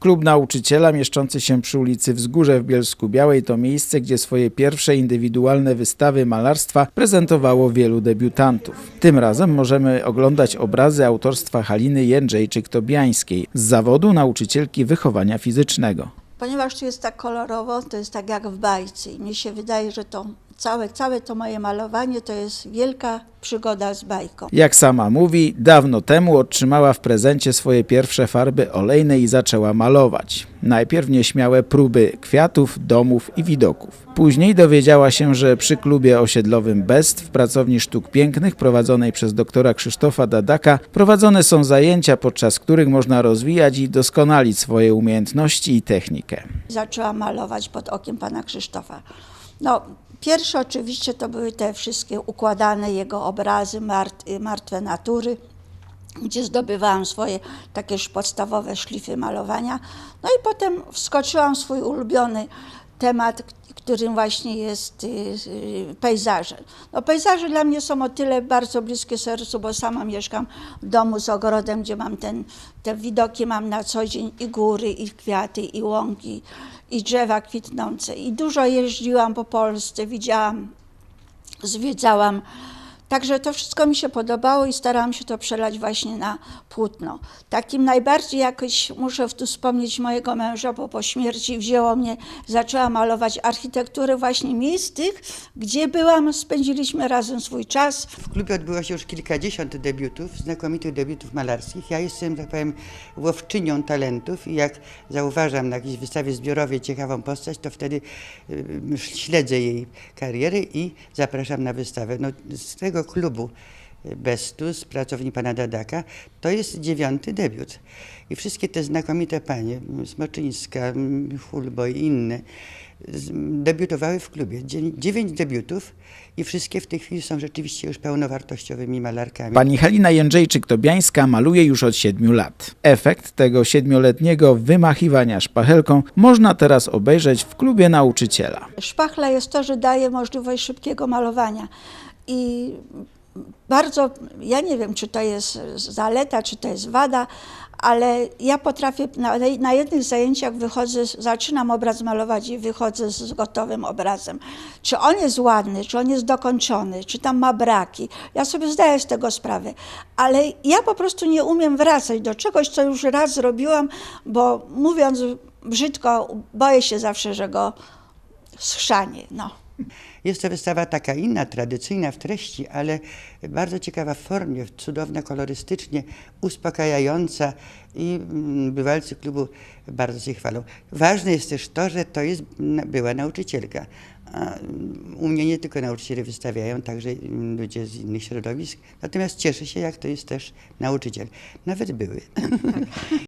Klub nauczyciela mieszczący się przy ulicy Wzgórze w Bielsku Białej to miejsce, gdzie swoje pierwsze indywidualne wystawy malarstwa prezentowało wielu debiutantów. Tym razem możemy oglądać obrazy autorstwa Haliny Jędrzejczyk-Tobiańskiej z zawodu nauczycielki wychowania fizycznego. Ponieważ tu jest tak kolorowo, to jest tak jak w bajce. I mi się wydaje, że to całe, całe to moje malowanie to jest wielka przygoda z bajką. Jak sama mówi, dawno temu otrzymała w prezencie swoje pierwsze farby olejne i zaczęła malować. Najpierw nieśmiałe próby kwiatów, domów i widoków. Później dowiedziała się, że przy klubie osiedlowym Best w pracowni sztuk pięknych prowadzonej przez doktora Krzysztofa Dadaka prowadzone są zajęcia, podczas których można rozwijać i doskonalić swoje umiejętności i technikę. Zaczęłam malować pod okiem pana Krzysztofa. No, pierwsze oczywiście to były te wszystkie układane jego obrazy mart, martwe natury, gdzie zdobywałam swoje takie już podstawowe szlify malowania. No i potem wskoczyłam w swój ulubiony temat, którym właśnie jest y, y, pejzaże. No pejzaże dla mnie są o tyle bardzo bliskie sercu, bo sama mieszkam w domu z ogrodem, gdzie mam ten, te widoki mam na co dzień i góry, i kwiaty, i łąki, i drzewa kwitnące. I dużo jeździłam po Polsce, widziałam, zwiedzałam. Także to wszystko mi się podobało i starałam się to przelać właśnie na płótno. Takim najbardziej jakoś, muszę tu wspomnieć mojego męża, bo po śmierci wzięło mnie, zaczęłam malować architekturę właśnie miejsc tych, gdzie byłam, spędziliśmy razem swój czas. W klubie odbyło się już kilkadziesiąt debiutów, znakomitych debiutów malarskich. Ja jestem, tak powiem, łowczynią talentów i jak zauważam na jakiejś wystawie zbiorowej ciekawą postać, to wtedy śledzę jej karierę i zapraszam na wystawę. No, z tego klubu Bestu, z pracowni pana Dadaka, to jest dziewiąty debiut. I wszystkie te znakomite panie, Smoczyńska, Hulbo i inne, debiutowały w klubie. Dzie- Dziewięć debiutów i wszystkie w tej chwili są rzeczywiście już pełnowartościowymi malarkami. Pani Halina Jędrzejczyk-Tobiańska maluje już od siedmiu lat. Efekt tego siedmioletniego wymachiwania szpachelką można teraz obejrzeć w klubie nauczyciela. Szpachla jest to, że daje możliwość szybkiego malowania. I bardzo, ja nie wiem, czy to jest zaleta, czy to jest wada, ale ja potrafię, na, na jednych zajęciach wychodzę, zaczynam obraz malować i wychodzę z gotowym obrazem. Czy on jest ładny, czy on jest dokończony, czy tam ma braki. Ja sobie zdaję z tego sprawę, ale ja po prostu nie umiem wracać do czegoś, co już raz zrobiłam, bo mówiąc brzydko, boję się zawsze, że go schrzanie. No. Jest to wystawa taka inna, tradycyjna w treści, ale bardzo ciekawa w formie, cudowna kolorystycznie, uspokajająca i mm, bywalcy klubu bardzo się chwalą. Ważne jest też to, że to jest była nauczycielka. Mm, u mnie nie tylko nauczyciele wystawiają, także mm, ludzie z innych środowisk. Natomiast cieszę się, jak to jest też nauczyciel. Nawet były.